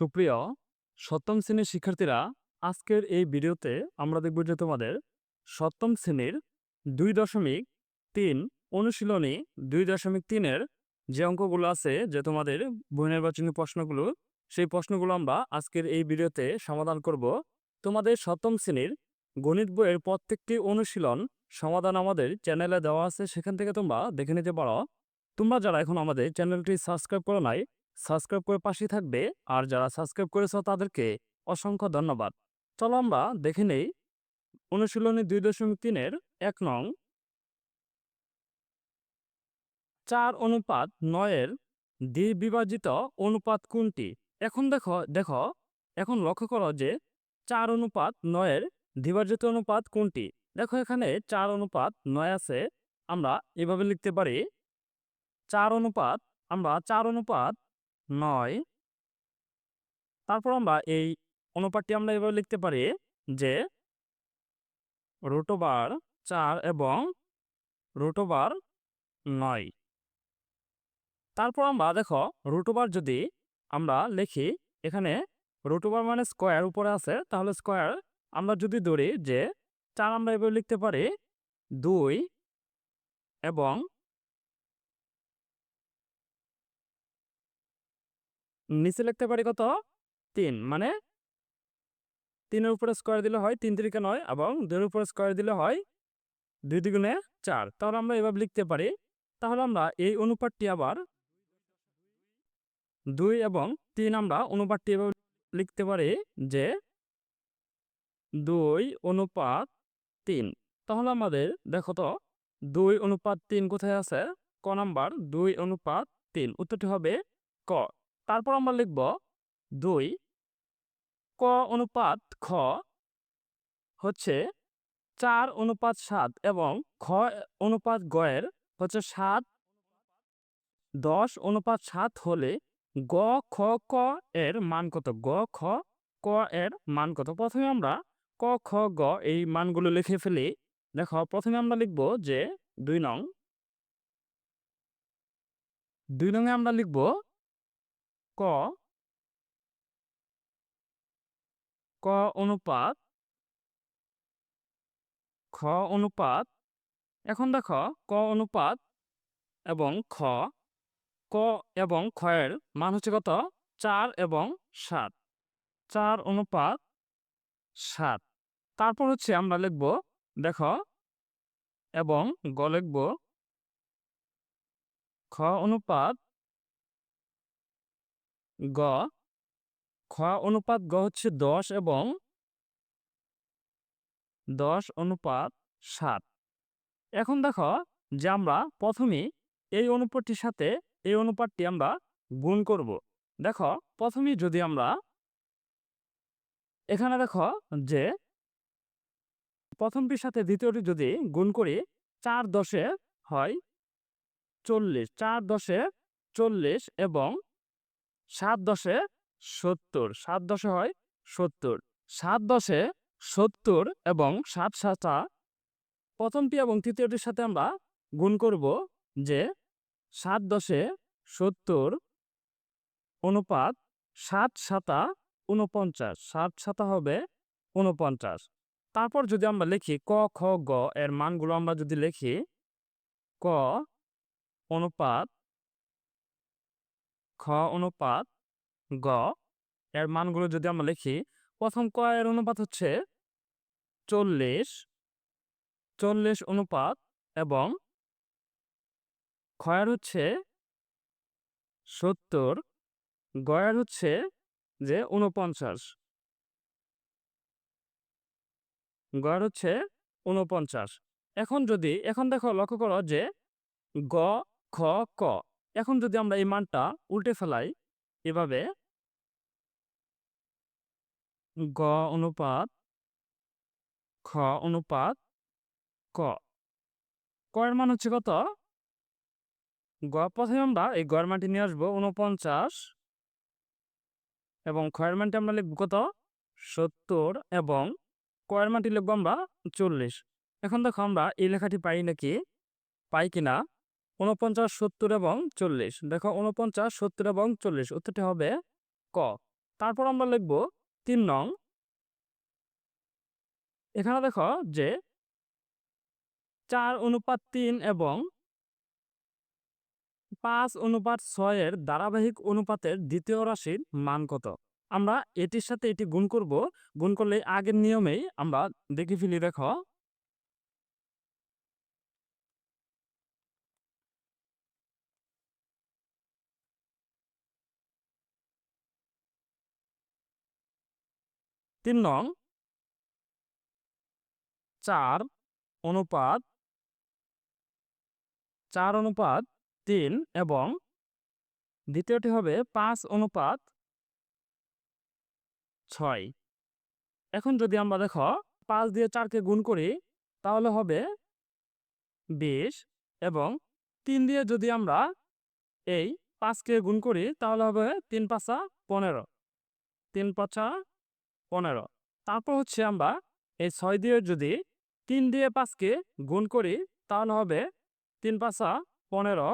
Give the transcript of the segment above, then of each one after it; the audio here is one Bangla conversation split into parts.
সুপ্রিয়, সপ্তম শ্রেণির শিক্ষার্থীরা, আজকের এই ভিডিওতে আমরা দেখব যে তোমাদের সপ্তম শ্রেণির দুই দশমিক তিন অনুশীলনী দুই দশমিক তিনের যে অঙ্কগুলো আছে, যে তোমাদের বহুনির্বাচনী প্রশ্নগুলো, সেই প্রশ্নগুলো আমরা আজকের এই ভিডিওতে সমাধান করব। তোমাদের সপ্তম শ্রেণির গণিত বইয়ের প্রত্যেকটি অনুশীলন সমাধান আমাদের চ্যানেলে দেওয়া আছে, সেখান থেকে তোমরা দেখে নিতে পারো। তোমরা যারা এখন আমাদের চ্যানেলটি সাবস্ক্রাইব করো নাই সাবস্ক্রাইব করে পাশেই থাকবে। আর যারা সাবস্ক্রাইব করেছ তাদেরকে অসংখ্য ধন্যবাদ। চলো আমরা দেখে নেই, অনুশীলনী দুই দশমিক তিনের এক নং। চার অনুপাত নয়ের দ্বিবিভাজিত অনুপাত কোনটি? এখন দেখো দেখো, এখন লক্ষ্য করো যে চার অনুপাত নয়ের দ্বিভাজিত অনুপাত কোনটি? দেখো এখানে চার অনুপাত নয় আছে, আমরা এভাবে লিখতে পারি। চার অনুপাত, আমরা চার অনুপাত নয়। তারপর আমরা এই অনুপাতটি আমরা এভাবে লিখতে পারি যে রোটোবার চার এবং রোটোবার নয়। তারপর আমরা দেখো রুটোবার যদি আমরা লিখি, এখানে রুটোবার মানে স্কোয়ার উপরে আছে, তাহলে স্কোয়ার আমরা যদি ধরি যে চার আমরা এভাবে লিখতে পারি দুই এবং নিচে লিখতে পারি কত? তিন। মানে? তিনের উপরে স্কোয়ার দিলে হয় তিন তিরিকে নয় এবং দুইয়ের উপরে স্কোয়ার দিলে হয় দুই দ্বিগুণে চার। তাহলে আমরা এভাবে লিখতে পারি। তাহলে আমরা এই অনুপাতটি আবার দুই এবং তিন আমরা অনুপাতটি এভাবে লিখতে পারি যে দুই অনুপাত তিন। তাহলে আমাদের দেখো তো, দুই অনুপাত তিন কোথায় আছে? ক নাম্বার, দুই অনুপাত তিন। উত্তরটি হবে ক। তারপর আমরা লিখব দুই ক অনুপাত খ হচ্ছে চার অনুপাত সাত এবং খ অনুপাত গয়ের হচ্ছে সাত। দশ অনুপাত সাত হলে গ, খ, ক এর মান কত? গ, খ, ক এর মান কত? প্রথমে আমরা ক, খ, গ এই মানগুলো লিখে ফেলি। দেখো, প্রথমে আমরা লিখব যে দুই নং। দুই নংয়ে আমরা লিখব ক ক অনুপাত খ অনুপাত এখন দেখো ক অনুপাত এবং খ। ক এবং ক্ষয়ের মান হচ্ছে কত? চার এবং সাত। চার অনুপাত সাত। তারপর হচ্ছে আমরা লিখব, দেখো, এবং গ লিখব, খ অনুপাত গ, খ অনুপাত গ হচ্ছে দশ এবং দশ অনুপাত সাত। এখন দেখো যে আমরা প্রথমে এই অনুপাতটির সাথে এই অনুপাতটি আমরা গুণ করব। দেখো প্রথমেই যদি আমরা এখানে দেখো যে প্রথমটির সাথে দ্বিতীয়টি যদি গুণ করি, চার দশে হয় চল্লিশ, চার দশে চল্লিশ এবং সাত দশে সত্তর, সাত দশে হয় সত্তর। সাত দশে সত্তর এবং সাত সাতা প্রথমটি এবং তৃতীয়টির সাথে আমরা গুণ করব যে সাত দশে সত্তর অনুপাত সাত সাতা উনপঞ্চাশ সাত সাতা হবে উনপঞ্চাশ তারপর যদি আমরা লিখি ক, খ, গ এর মানগুলো আমরা যদি লিখি, ক অনুপাত খ অনুপাত, গ, এর মানগুলো যদি আমরা লিখি, প্রথম ক এর অনুপাত হচ্ছে চল্লিশ চল্লিশ অনুপাত এবং ক্ষয়ের হচ্ছে সত্তর গয়ের হচ্ছে যে উনপঞ্চাশ গয়ের হচ্ছে উনপঞ্চাশ এখন যদি, এখন দেখো লক্ষ্য করো যে গ, খ, ক এখন যদি আমরা এই মানটা উল্টে ফেলাই, এভাবে গ অনুপাত, খ অনুপাত, ক। কয়ের মান হচ্ছে কত? গ, প্রথমে আমরা এই গয়ের মানটি নিয়ে আসব উনপঞ্চাশ এবং ক্ষয়ের মানটি আমরা লিখব কত? সত্তর এবং কয়ের মানটি লিখব আমরা চল্লিশ। এখন দেখো আমরা এই লেখাটি পাই নাকি? পাই কিনা? উনপঞ্চাশ সত্তর এবং চল্লিশ। দেখো উনপঞ্চাশ সত্তর এবং চল্লিশ, উত্তরটি হবে ক। তারপর আমরা লিখব তিন নং। এখানে দেখো যে চার অনুপাত তিন এবং পাঁচ অনুপাত ছয়ের ধারাবাহিক অনুপাতের দ্বিতীয় রাশির মান কত? আমরা এটির সাথে এটি গুণ করব। গুণ করলে আগের নিয়মেই আমরা দেখে ফেলি, দেখো। তিন নং চার অনুপাত চার অনুপাত তিন এবং দ্বিতীয়টি হবে পাঁচ অনুপাত ছয়। এখন যদি আমরা দেখো পাঁচ দিয়ে চারকে গুণ করি, তাহলে হবে বিশ এবং তিন দিয়ে যদি আমরা এই পাঁচকে গুণ করি, তাহলে হবে তিন পাঁচা পনেরো। তিন পাঁচা পনেরো। তারপর হচ্ছে আমরা এই ছয় দিয়ে যদি তিন দিয়ে পাঁচকে গুণ করি, তাহলে হবে তিন পাঁচা পনেরো।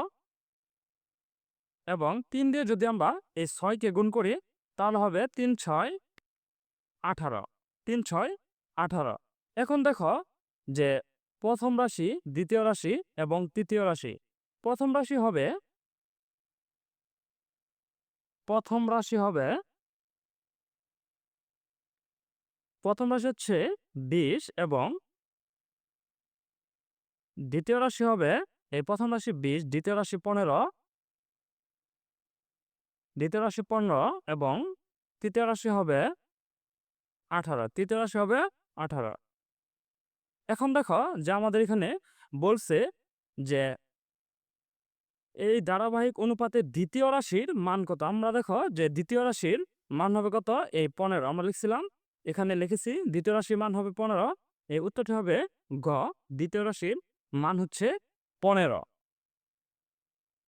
এবং তিন দিয়ে যদি আমরা এই ছয়কে গুণ করি, তাহলে হবে তিন ছয় আঠারো। তিন ছয় আঠারো। এখন দেখো যে প্রথম রাশি, দ্বিতীয় রাশি এবং তৃতীয় রাশি। প্রথম রাশি হবে, প্রথম রাশি হবে প্রথম রাশি হচ্ছে বিশ এবং দ্বিতীয় রাশি হবে, এই প্রথম রাশি বিশ, দ্বিতীয় রাশি পনেরো, দ্বিতীয় রাশি পনেরো এবং তৃতীয় রাশি হবে আঠারো, তৃতীয় রাশি হবে আঠারো। এখন দেখো যে আমাদের এখানে বলছে যে এই ধারাবাহিক অনুপাতে দ্বিতীয় রাশির মান কত? আমরা দেখো যে দ্বিতীয় রাশির মান হবে কত? এই পনেরো, আমরা লিখছিলাম এখানে লিখেছি, দ্বিতীয় রাশির মান হবে পনেরো, এই উত্তরটি হবে গ, দ্বিতীয় রাশির মান হচ্ছে পনেরো।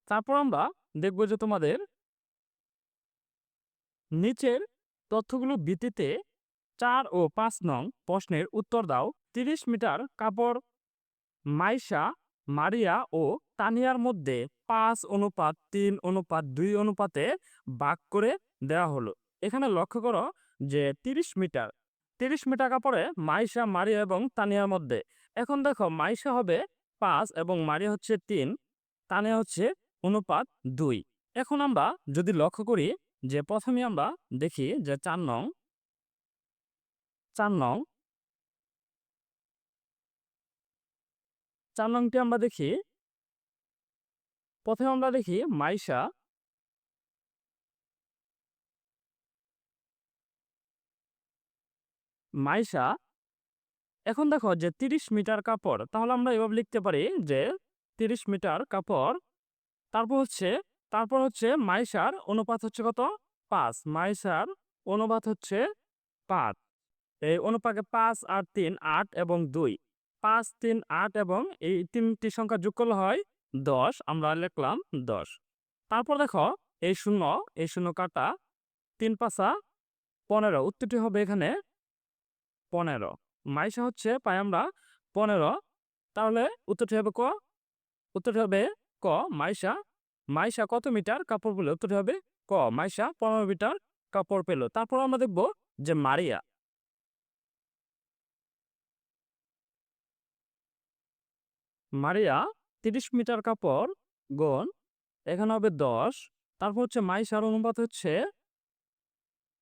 তারপর আমরা দেখব যে তোমাদের নিচের তথ্যগুলো ভিত্তিতে চার ও পাঁচ নং প্রশ্নের উত্তর দাও। তিরিশ মিটার কাপড় মাইশা, মারিয়া ও তানিয়ার মধ্যে পাঁচ অনুপাত, তিন অনুপাত, দুই অনুপাতে ভাগ করে দেওয়া হলো। এখানে লক্ষ্য করো যে তিরিশ মিটার। তিরিশ মিটার কাপড়ে মাইশা, মারিয়া এবং তানিয়ার মধ্যে। এখন দেখো মাইশা হবে পাঁচ এবং মারিয়া হচ্ছে তিন, তানিয়া হচ্ছে অনুপাত দুই। এখন আমরা যদি লক্ষ্য করি যে প্রথমে আমরা দেখি যে চার নং চার নং, চার নংটি আমরা দেখি, প্রথমে আমরা দেখি মাইশা মাইশা, এখন দেখো যে তিরিশ মিটার কাপড়, তাহলে আমরা এভাবে লিখতে পারি যে তিরিশ মিটার কাপড়, তারপর হচ্ছে তারপর হচ্ছে মাইশার অনুপাত হচ্ছে কত? পাঁচ। মাইশার অনুপাত হচ্ছে পাঁচ। এই অনুপাকে পাঁচ আর তিন আট এবং দুই। পাঁচ, তিন, আট এবং এই তিনটি সংখ্যা যোগ করলে হয় দশ, আমরা লিখলাম দশ। তারপর দেখো, এই শূন্য এই শূন্য কাটা তিন পাঁচা পনেরো। উত্তরটি হবে এখানে পনেরো। মাইশা হচ্ছে পাই আমরা পনেরো। তাহলে উত্তরটি হবে ক? উত্তরটি হবে ক মাইশা মাইশা কত মিটার? কাপড় পেল। উত্তরটি হবে ক মাইশা পনেরো মিটার কাপড় পেল। তারপর আমরা দেখব যে মারিয়া। মারিয়া তিরিশ মিটার কাপড় গুণ এখানে হবে দশ। তারপর হচ্ছে মাইশার অনুপাত হচ্ছে,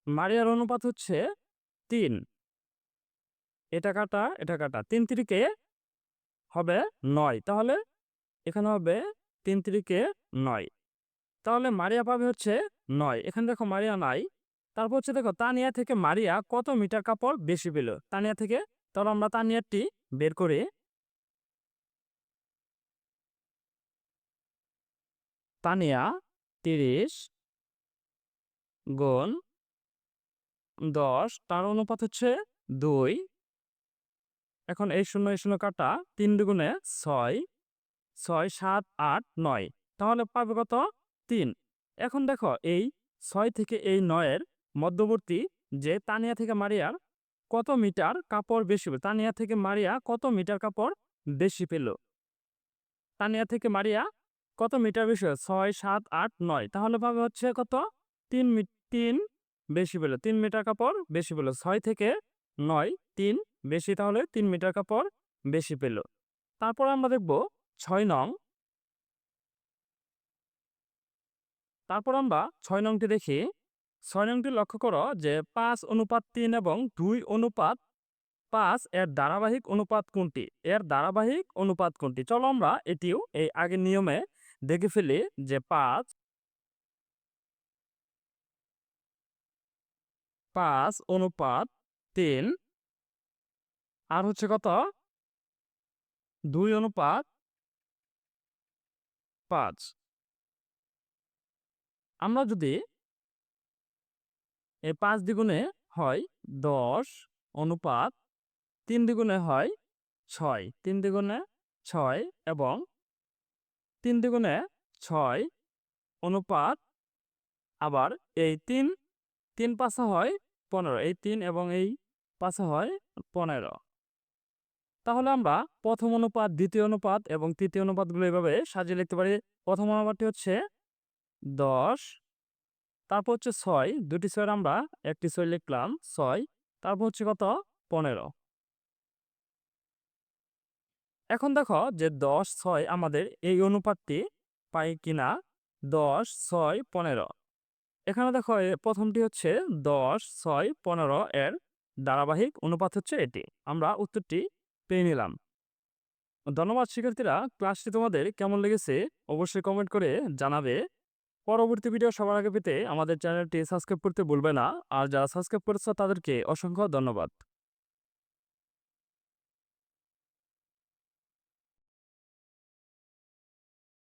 মারিয়ার অনুপাত হচ্ছে তিন। এটা কাটা এটা কাটা। তিন তিরিকে হবে নয়। তাহলে এখানে হবে তিন তিরিকে নয়। তাহলে মারিয়া পাবে হচ্ছে নয়। এখানে দেখো মারিয়া নাই। তারপর হচ্ছে দেখো তানিয়া থেকে মারিয়া কত মিটার কাপড় বেশি পেল? তানিয়া থেকে, তাহলে আমরা তানিয়ারটি বের করি। তানিয়া তিরিশ গুণ দশ, তার অনুপাত হচ্ছে দুই। এখন এই শূন্য শূন্য কাটা তিন দুগুণে ছয় ছয় সাত আট নয়। তাহলে পাবে কত? তিন। এখন দেখো এই ছয় থেকে এই নয়ের মধ্যবর্তী যে তানিয়া থেকে মারিয়ার কত মিটার কাপড় বেশি পেল? তানিয়া থেকে মারিয়া কত মিটার কাপড় বেশি পেল? তানিয়া থেকে মারিয়া কত মিটার বেশি ছয় সাত আট নয়। তাহলে পাবে হচ্ছে কত? তিন তিন বেশি পেল। তিন মিটার কাপড় বেশি পেল। ছয় থেকে নয়, তিন বেশি তাহলে তিন মিটার কাপড় বেশি পেল। তারপর আমরা দেখব ছয় নং। তারপর আমরা ছয় নংটি দেখি। ছয় নংটি লক্ষ্য করো যে পাঁচ অনুপাত তিন এবং দুই অনুপাত পাঁচ এর ধারাবাহিক অনুপাত কোনটি? এর ধারাবাহিক অনুপাত কোনটি? চলো আমরা এটিও এই আগের নিয়মে দেখে ফেলি যে পাঁচ পাঁচ অনুপাত তিন আর হচ্ছে কত? দুই অনুপাত পাঁচ। আমরা যদি এই পাঁচ দ্বিগুণে হয় দশ অনুপাত তিন দ্বিগুণে হয় ছয়। তিন দ্বিগুণে ছয় এবং তিন দ্বিগুণে ছয় অনুপাত আবার এই তিন তিন পাশে হয় পনেরো। এই তিন এবং এই পাশে হয় পনেরো। তাহলে আমরা প্রথম অনুপাত, দ্বিতীয় অনুপাত এবং তৃতীয় অনুপাতগুলো এভাবে সাজিয়ে লিখতে পারি। প্রথম অনুপাতটি হচ্ছে দশ, তারপর হচ্ছে ছয়, দুটি ছয়ের আমরা একটি ছয় লিখলাম, ছয়, তারপর হচ্ছে কত? পনেরো। এখন দেখো যে দশ, ছয় আমাদের এই অনুপাতটি পাই কিনা? দশ, ছয়, পনেরো। এখানে দেখো প্রথমটি হচ্ছে দশ, ছয়, পনেরো এর ধারাবাহিক অনুপাত হচ্ছে এটি। আমরা উত্তরটি পেয়ে নিলাম। ধন্যবাদ শিক্ষার্থীরা, ক্লাসটি তোমাদের কেমন লেগেছে অবশ্যই কমেন্ট করে জানাবে। পরবর্তী ভিডিও সবার আগে পেতে আমাদের চ্যানেলটি সাবস্ক্রাইব করতে ভুলবে না। আর যারা সাবস্ক্রাইব করেছ তাদেরকে অসংখ্য ধন্যবাদ।